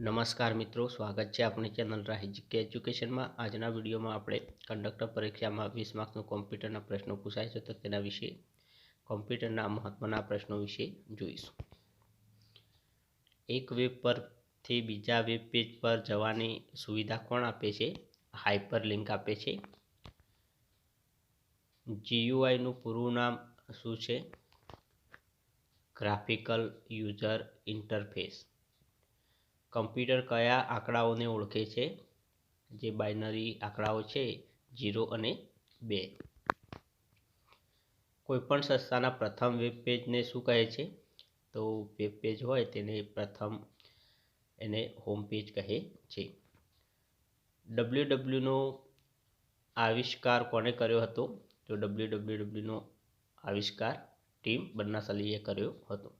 નમસ્કાર મિત્રો, સ્વાગત છે આપણી ચેનલ રાહી જીકે એજ્યુકેશનમાં. આજના વિડીયોમાં આપણે કંડક્ટર પરીક્ષામાં વીસ માર્ક્સનું કોમ્પ્યુટરના પ્રશ્નો પૂછાય છે તો તેના વિશે, કોમ્પ્યુટરના મહત્ત્વના પ્રશ્નો વિશે જોઈશું. એક વેબ પરથી બીજા વેબ પેજ પર જવાની સુવિધા કોણ આપે છે? હાઇપર લિંક આપે છે. જીયુઆઈનું પૂરું નામ શું છે? Graphical user interface. કમ્પ્યુટર કયા આંકડાઓને ઓળખે છે? જે બાઇનરી આંકડાઓ છે જીરો અને બે. કોઈપણ સંસ્થાના પ્રથમ વેબ પેજને શું કહે છે? તો વેબ પેજ હોય તેને પ્રથમ એને હોમ પેજ કહે છે. ડબલ્યુ ડબલ્યુનો આવિષ્કાર કોણે કર્યો હતો? તો ડબલ્યુ ડબલ્યુ ડબલ્યુનો આવિષ્કાર ટીમ બન્નાસલીએ કર્યો હતો.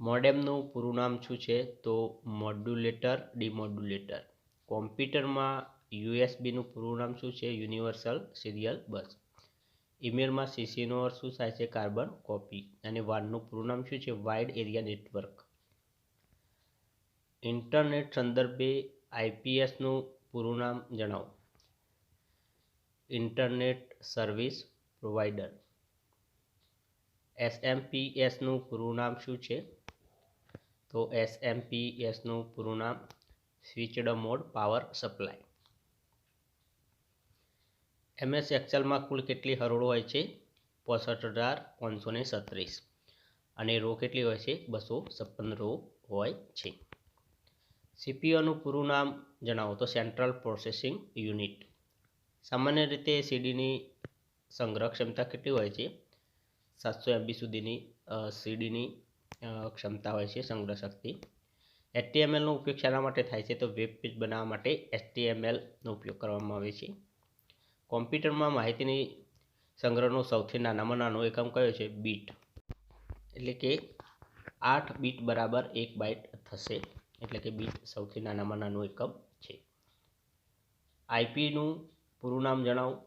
મોડેમનું પૂરું નામ શું છે? તો મોડ્યુલેટર ડિમોડ્યુલેટર. કોમ્પ્યુટરમાં યુએસબીનું પૂરું નામ શું છે? યુનિવર્સલ સિરિયલ બસ. ઇમેલમાં સીસીનો અર્થ શું થાય છે? Carbon copy. અને વાડનું પૂરું નામ શું છે? Wide area network. ઇન્ટરનેટ સંદર્ભે આઈપીએસનું પૂરું નામ જણાવો. ઇન્ટરનેટ સર્વિસ પ્રોવાઈડર એસએમપીએસનું પૂરું નામ શું છે? તો એસએમપીએસનું પૂરું નામ switched mode power supply. MS એક્સેલમાં કુલ કેટલી હરોળો હોય છે? પોસઠ હજાર પાંચસો ને સત્રીસ. અને રો કેટલી હોય છે? બસો છપ્પન રો હોય છે. સીપીયુનું પૂરું નામ જણાવો તો સેન્ટ્રલ પ્રોસેસિંગ યુનિટ. સામાન્ય રીતે સીડીની સંગ્રહ ક્ષમતા કેટલી હોય છે? સાતસો એમબી સુધીની સીડીની ક્ષમતા હોય છે સંગ્રહ શક્તિ એચટીએમએલનો ઉપયોગ શાના માટે થાય છે તો વેબ પેજ બનાવવા માટે એચટીએમએલનો ઉપયોગ કરવામાં આવે છે. કોમ્પ્યુટરમાં માહિતીની સંગ્રહનો સૌથી નાનામાં નાનો એકમ કયો છે? બીટ. એટલે કે આઠ બીટ બરાબર એક બાઇટ થશે. એટલે કે બીટ સૌથી નાનામાં નાનું એકમ છે. આઈપીનું પૂરું નામ જણાવો.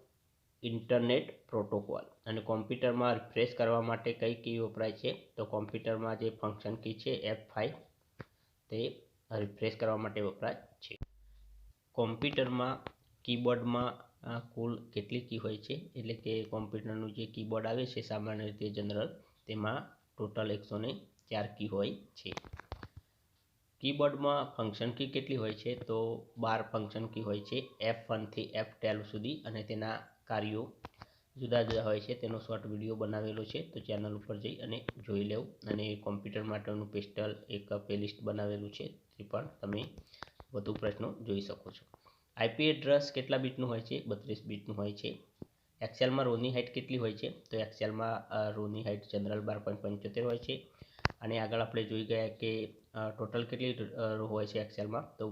Internet protocol. અને કોમ્પ્યુટરમાં રિફ્રેશ કરવા માટે કઈ કી વપરાય છે? તો કોમ્પ્યુટરમાં જે ફંક્શન કી છે એફ ફાઇવ તે રિફ્રેશ કરવા માટે વપરાય છે. કોમ્પ્યુટરમાં કીબોર્ડમાં કુલ કેટલી કી હોય છે? એટલે કે કોમ્પ્યુટરનું જે કીબોર્ડ આવે છે, સામાન્ય રીતે જનરલ, તેમાં ટોટલ એકસો ને ચાર કી હોય છે. કીબોર્ડમાં ફંક્શન કી કેટલી હોય છે? તો બાર ફંક્શન કી હોય છે, એફ વનથી એફ ટ્વેલ્વ સુધી, અને તેના કાર્યો જુદા જુદા હોય છે, તેનો શોર્ટ વીડિયો બનાવેલો છે, તો ચેનલ ઉપર જઈ અને જોઈ લેવું. અને કોમ્પ્યુટર માટેનું પેસ્ટલ એક પ્લેલિસ્ટ બનાવેલું છે, તે પણ તમે વધુ પ્રશ્નો જોઈ શકો છો. આઈપી એડ્રેસ કેટલા બીટનું હોય છે? બત્રીસ બીટનું હોય છે. એક્સેલમાં રોની હાઇટ કેટલી હોય છે? તો એક્સેલમાં રોની હાઇટ જનરલ બાર પોઈન્ટ પંચોતેર હોય છે. અને આગળ આપણે જોઈ ગયા કે ટોટલ કેટલી હોય છે એક્સેલમાં તો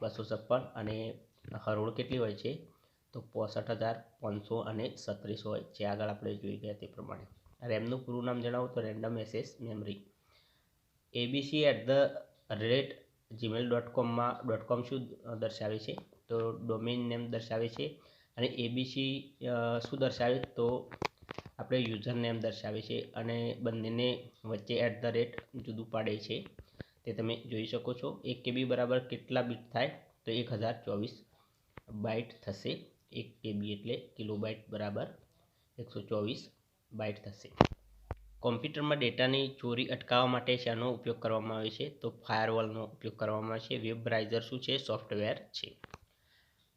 બસો છપ્પન અને હરોળ કેટલી હોય છે? તો પોસઠ હજાર પાંચસો અને સત્રીસ હોય. જે આગળ આપણે જોઈ ગયા તે પ્રમાણે. રેમનું પૂરું નામ જણાવો તો random access memory ABC at the rate Gmail dot કોમમાં ડોટ કોમ શું દર્શાવે છે? તો ડોમેન નેમ દર્શાવે છે અને એબીસી શું દર્શાવે? તો આપણે યુઝર નેમ દર્શાવે છે અને બંનેને વચ્ચે એટ ધ રેટ જુદું પાડે છે. તે તમે જોઈ શકો છો. એક કેબી બરાબર કેટલા બીટ થાય? તો એક હજાર ચોવીસ બાઇટ થશે. એક કેબી એટલે કિલોબાઇટ બરાબર એકસો ચોવીસ બાઇટ થશે. કોમ્પ્યુટરમાં ડેટાની ચોરી અટકાવવા માટે શાનો ઉપયોગ કરવામાં આવે છે? તો ફાયરવોલનો ઉપયોગ કરવામાં આવે છે. વેબ બ્રાઉઝર શું છે? સોફ્ટવેર છે.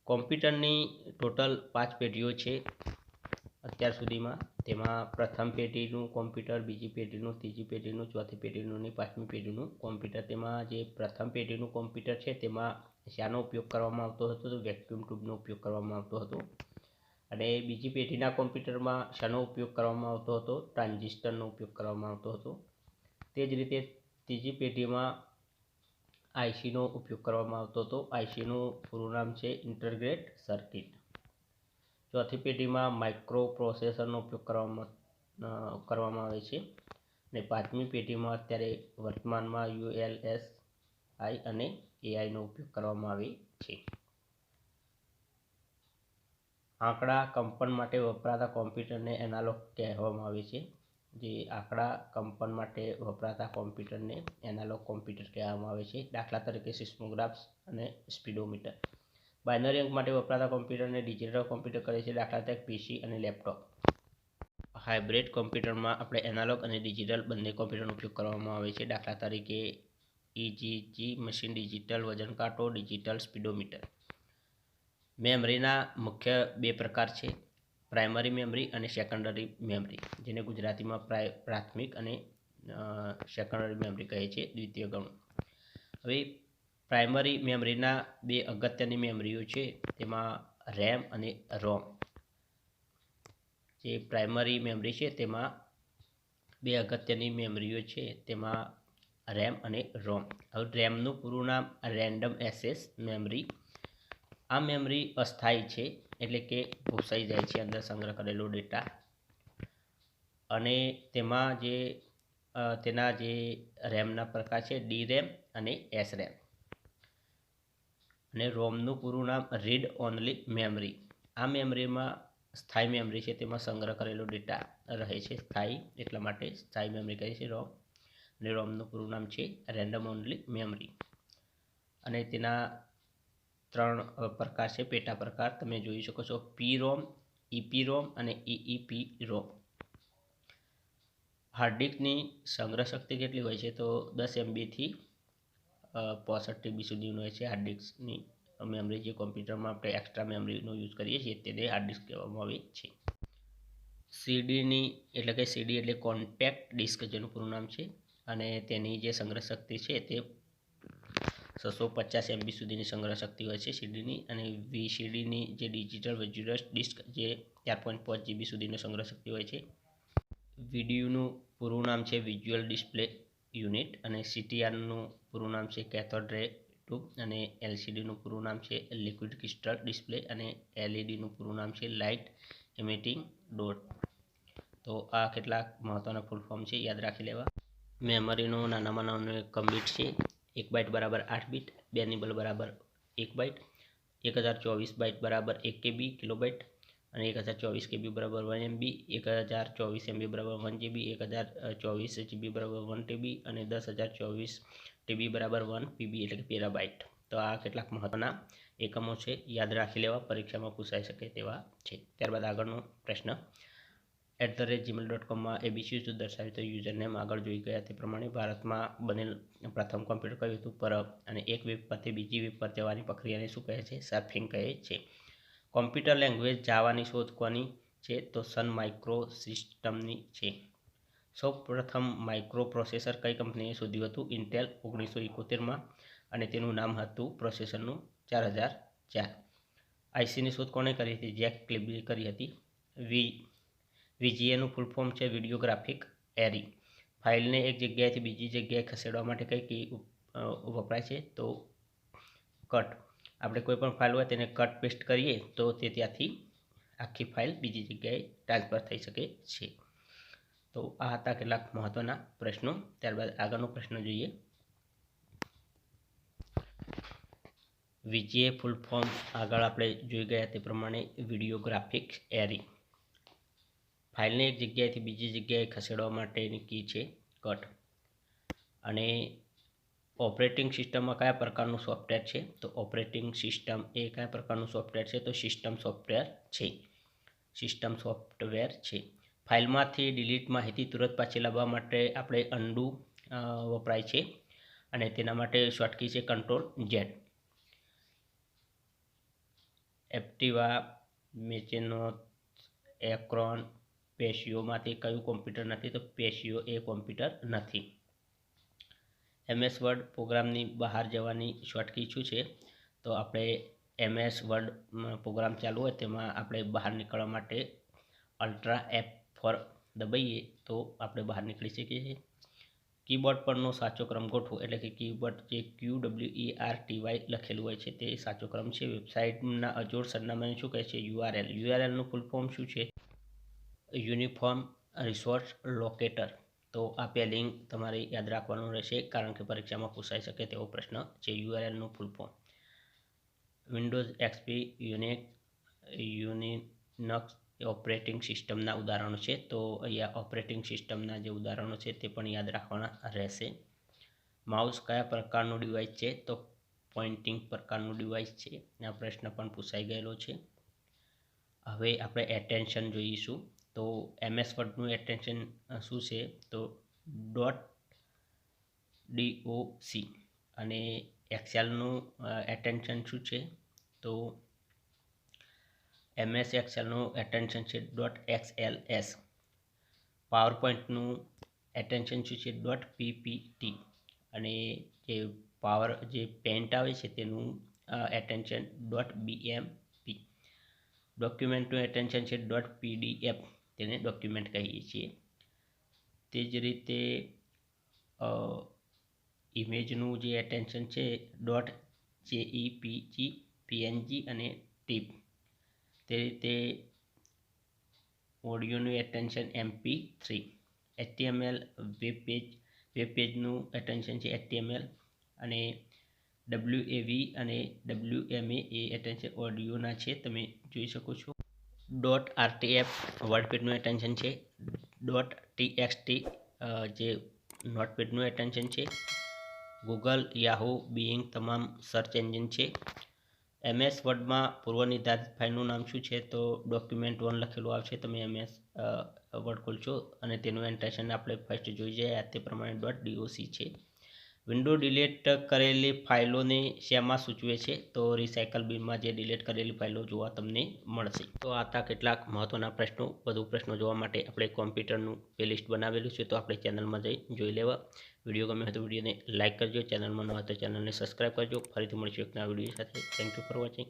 કોમ્પ્યુટરની ટોટલ પાંચ પેઢીઓ છે. અત્યાર સુધીમાં તેમાં પ્રથમ પેઢીનું કોમ્પ્યુટર, બીજી પેઢીનું, ત્રીજી પેઢીનું, ચોથી પેઢીનું અને પાંચમી પેઢીનું કોમ્પ્યુટર. તેમાં જે પ્રથમ પેઢીનું કોમ્પ્યુટર છે તેમાં શાનો ઉપયોગ કરવામાં આવતો હતો, તો વેક્યુમ ટ્યુબનો ઉપયોગ કરવામાં આવતો હતો. અને બીજી પેઢીના કોમ્પ્યુટરમાં શાનો ઉપયોગ કરવામાં આવતો હતો ટ્રાન્ઝિસ્ટરનો ઉપયોગ કરવામાં આવતો હતો. તે જ રીતે ત્રીજી પેઢીમાં આઈસીનો ઉપયોગ કરવામાં આવતો હતો. આઈસીનું પૂરું નામ છે ઇન્ટરગ્રેટ સર્કિટ. ચોથી પેઢીમાં માઇક્રો પ્રોસેસરનો ઉપયોગ કરવામાં કરવામાં આવે છે. અને પાંચમી પેઢીમાં અત્યારે વર્તમાનમાં યુએલએસ આઈ અને એઆઈનો ઉપયોગ કરવામાં આવે છે. આંકડા કંપન માટે વપરાતા કોમ્પ્યુટરને એનાલોગ કહેવામાં આવે છે. જે આંકડા કંપન માટે વપરાતા કોમ્પ્યુટરને એનાલોગ કોમ્પ્યુટર કહેવામાં આવે છે. દાખલા તરીકે સિસ્મોગ્રાફ્સ અને સ્પીડોમીટર. બાઇનરી અંક માટે વપરાતા કોમ્પ્યુટરને ડિજિટલ કોમ્પ્યુટર કહે છે. દાખલા તરીકે પીસી અને લેપટોપ. હાઇબ્રિડ કોમ્પ્યુટરમાં આપણે એનાલોગ અને ડિજિટલ બંને કોમ્પ્યુટરનો ઉપયોગ કરવામાં આવે છે. દાખલા તરીકે ઇજીજી મશીન ડિજિટલ વજન કાંટો, ડિજિટલ સ્પીડોમીટર. મેમરીના મુખ્ય બે પ્રકાર છે. પ્રાઇમરી મેમરી અને સેકન્ડરી મેમરી, જેને ગુજરાતીમાં પ્રાથમિક અને સેકન્ડરી મેમરી કહે છે. દ્વિતીય ગણું. હવે પ્રાઇમરી મેમરીના બે અગત્યની મેમરીઓ છે, તેમાં રેમ અને રોમ જે પ્રાઇમરી મેમરી છે, તેમાં બે અગત્યની મેમરીઓ છે, તેમાં રેમ અને રોમ હવે રેમનું પૂરું નામ રેન્ડમ એસેસ મેમરી આ મેમરી અસ્થાયી છે, એટલે કે ભૂસાઈ જાય છે, અંદર સંગ્રહ કરેલો ડેટા અને તેમાં જે તેના જે રેમના પ્રકાર છે ડી રેમ અને એસ રેમ અને રોમનું પૂરું નામ રીડ ઓનલી મેમરી આ મેમરીમાં સ્થાયી મેમરી છે, તેમાં સંગ્રહ કરેલો ડેટા રહે છે, સ્થાયી, એટલા માટે સ્થાયી મેમરી કહે છે રોમ. અને રોમનું પૂરું નામ છે રેન્ડમ ઓનલી મેમરી અને તેના ત્રણ પ્રકાર છે, પેટા પ્રકાર. તમે જોઈ શકો છો પી રોમ ઈપી રોમ અને ઈઈપી રોમ હાર્ડ ડિસ્કની સંગ્રહ શક્તિ કેટલી હોય છે? તો દસ એમબીથી પોસઠ ટીબી સુધીનું હોય છે હાર્ડ ડિસ્કની મેમરી જે કોમ્પ્યુટરમાં આપણે એક્સ્ટ્રા મેમરીનો યુઝ કરીએ છીએ તેને હાર્ડ ડિસ્ક કહેવામાં આવે છે. સીડીની એટલે કે સીડી એટલે કોન્ટેક્ટ ડિસ્ક જેનું પૂરું નામ છે અને તેની જે સંગ્રહ શક્તિ છે તે છસો પચાસ એમબી સુધીની સંગ્રહ શક્તિ હોય છે સીડીની અને વી સીડીની જે ડિજિટલ વિઝ્યુઅલ ડિસ્ક જે ચાર પોઈન્ટ પાંચ જીબી સુધીનો સંગ્રહ શક્તિ હોય છે. વિડીયોનું પૂરું નામ છે વિઝ્યુઅલ ડિસ્પ્લે યુનિટ અને સીટીઆરનું પૂરું નામ છે કેથોડ રે ટ્યુબ અને એલસીડીનું પૂરું નામ છે લિક્વિડ ક્રિસ્ટલ ડિસ્પ્લે અને એલઈડીનું પૂરું નામ છે લાઇટ એમિટિંગ ડોટ. તો આ કેટલાક મહત્ત્વના ફૂલ ફોર્મ છે, યાદ રાખી લેવા. મેમરીનું નાનામાં નાનું કમ્પ્લીટ છે, એક બાઇટ બરાબર આઠ બીટ બે નિબલ બરાબર એક બાઇટ, એક હજાર ચોવીસ બાઇટ બરાબર એક કેબી કિલોબાઇટ અને એક હજાર ચોવીસ કેબી બરાબર વન એમબી એક હજાર ચોવીસ એમબી બરાબર વન જીબી એક હજાર ચોવીસ જીબી બરાબર વન ટીબી અને દસ હજાર ચોવીસ ટીબી બરાબર વન પીબી એટલે કે પેરાબાઇટ તો આ કેટલાક મહત્ત્વના એકમો છે. યાદ રાખી લેવા, પરીક્ષામાં પૂછાઈ શકે તેવા છે. ત્યારબાદ આગળનો પ્રશ્ન. At the rate Gmail dot કોમમાં એબીસી શું દર્શાવ્યું તો યુઝરનેમ આગળ જોઈ ગયા તે પ્રમાણે ભારતમાં બનેલ પ્રથમ કોમ્પ્યુટર કયું હતું? પરબ. અને એક વેબ પરથી બીજી વેબ પર જવાની પ્રક્રિયાને શું કહે છે? સર્ફિંગ કહે છે. કોમ્પ્યુટર લેંગ્વેજ જાવાની શોધ કોની છે? તો સન માઇક્રો સિસ્ટમની છે. સૌપ્રથમ માઇક્રો પ્રોસેસર કઈ કંપનીએ શોધ્યું હતું? ઇન્ટેલ ઓગણીસો એકોતેરમાં અને તેનું નામ હતું પ્રોસેસરનું ચાર હજાર ચાર. આઈસીની શોધ કોણે કરી હતી? જેક ક્લિબી કરી હતી. વી, વીજીએનું ફૂલ ફોર્મ છે વિડીયોગ્રાફિક એરી. ફાઇલને એક જગ્યાએથી બીજી જગ્યાએ ખસેડવા માટે કઈ વપરાય છે? તો કટ. આપણે કોઈ પણ ફાઇલ હોય તેને કટ પેસ્ટ કરીએ તો તે ત્યાંથી આખી ફાઇલ બીજી જગ્યાએ ટ્રાન્સફર થઈ શકે છે. તો આ હતા કેટલાક મહત્ત્વના પ્રશ્નો. ત્યારબાદ આગળનો પ્રશ્ન જોઈએ. વિજે ફૂલ ફોર્મ આગળ આપણે જોઈ ગયા તે પ્રમાણે વિડીયોગ્રાફિક એરી ફાઇલને એક જગ્યાએથી બીજી જગ્યાએ ખસેડવા માટેની કી છે. કટ અને ઓપરેટિંગ સિસ્ટમમાં કયા પ્રકારનું સોફ્ટવેર છે? તો ઓપરેટિંગ સિસ્ટમ એ કયા પ્રકારનું સોફ્ટવેર છે? તો સિસ્ટમ સોફ્ટવેર છે. સિસ્ટમ સોફ્ટવેર છે. ફાઇલમાંથી ડિલીટ માહિતી તુરંત પાછી લાવવા માટે આપણે અંડુ વપરાય છે અને તેના માટે શોર્ટકી છે કંટ્રોલ જેડ. એપ્ટિવા મેચેનો એક્રોન, પેશિયોમાંથી કયું કોમ્પ્યુટર નથી? તો પેશિયો એ કોમ્પ્યુટર નથી. એમએસ વર્ડ પ્રોગ્રામની બહાર જવાની શોર્ટકી શું છે? તો આપણે એમએસ વર્ડ પ્રોગ્રામ ચાલુ હોય તેમાં આપણે બહાર નીકળવા માટે અલ્ટ્રા એપ ફોર દબાઈએ તો આપણે બહાર નીકળી શકીએ છીએ. કીબોર્ડ પરનો સાચો ક્રમ ગોઠવો એટલે કે કીબોર્ડ જે Q W E R T Y લખેલું હોય છે તે સાચો ક્રમ છે. વેબસાઇટના અજોડ સરનામાને શું કહે છે? યુઆરએલ. યુઆરએલનું ફૂલ ફોર્મ શું છે? Uniform resource locator. તો આ પેલિંગ તમારે યાદ રાખવાનું રહેશે, કારણ કે પરીક્ષામાં પૂછાઈ શકે તેવો પ્રશ્ન છે યુઆરએલનું full form Windows XP Unix યુનિનક્સ operating સિસ્ટમના ઉદાહરણો છે, તો અહીંયા ઓપરેટિંગ સિસ્ટમના જે ઉદાહરણો છે તે પણ યાદ રાખવાના રહેશે. માઉસ કયા પ્રકારનું ડિવાઇસ છે? તો પોઇન્ટિંગ પ્રકારનું ડિવાઇસ છે આ પ્રશ્ન પણ પૂછાઈ ગયેલો છે. હવે આપણે એટેન્શન જોઈશું. તો એમએસ વર્ડનું એટેન્શન શું છે? તો ડોટ ડીઓસી અને એક્સેલનું એટેન્શન શું છે? તો એમએસ એક્સેલનું એટેન્શન છે dot X L S power પોઈન્ટનું attention શું છે? ડોટ પીપીટી અને જે પાવર જે પેન્ટ આવે છે તેનું એટેન્શન ડોટ બીએમપી ડોક્યુમેન્ટનું એટેન્શન છે ડોટ પીડીએફ તેને ડોક્યુમેન્ટ કહીએ છીએ. તે જ રીતે ઇમેજનું જે એટેન્શન છે ડોટ જેઈપીજી પીએનજી અને ટીપ તે રીતે ઓડિયોનું extension MP three HTML web page web પેજનું attention છે એચટીએમએલ અને ડબલ્યુ એવી અને ડબલ્યુ એમએ એ એટેન્શન ઓડિયોના છે, તમે જોઈ શકો છો. ડોટ આરટીએફ વર્ડપીડનું એટેન્શન છે. ડોટ ટીએક્સટી જે નોટપીડનું એટેન્શન છે. ગૂગલ યાહુ બિંગ તમામ સર્ચ એન્જિન છે. એમએસ વર્ડમાં પૂર્વનિર્ધારિત ફાઇલનું નામ શું છે તો ડોક્યુમેન્ટ વન લખેલું આવશે. તમે એમએસ વર્ડ ખોલશો અને તેનું એન્ટેશન આપણે ફર્સ્ટ જોઈ જાય. તે પ્રમાણે ડોટ ડીઓસી છે. વિન્ડો ડિલીટ કરેલી ફાઇલોને શેમાં સૂચવે છે? તો રિસાયકલ બિનમાં જે ડિલીટ કરેલી ફાઇલો જોવા તમને મળશે. તો આ કેટલાક મહત્ત્વના પ્રશ્નો, વધુ પ્રશ્નો જોવા માટે આપણે કોમ્પ્યુટરનું પ્લેલિસ્ટ બનાવેલું છે, તો આપણે ચેનલમાં જઈ જોઈ લેવા. વીડિયો ગમે તો વિડીયોને લાઇક કરજો, ચેનલમાં ન હોય તો ચેનલને સબસ્ક્રાઈબ કરજો. ફરીથી મળીશું એક નવા વીડિયો સાથે. Thank you for watching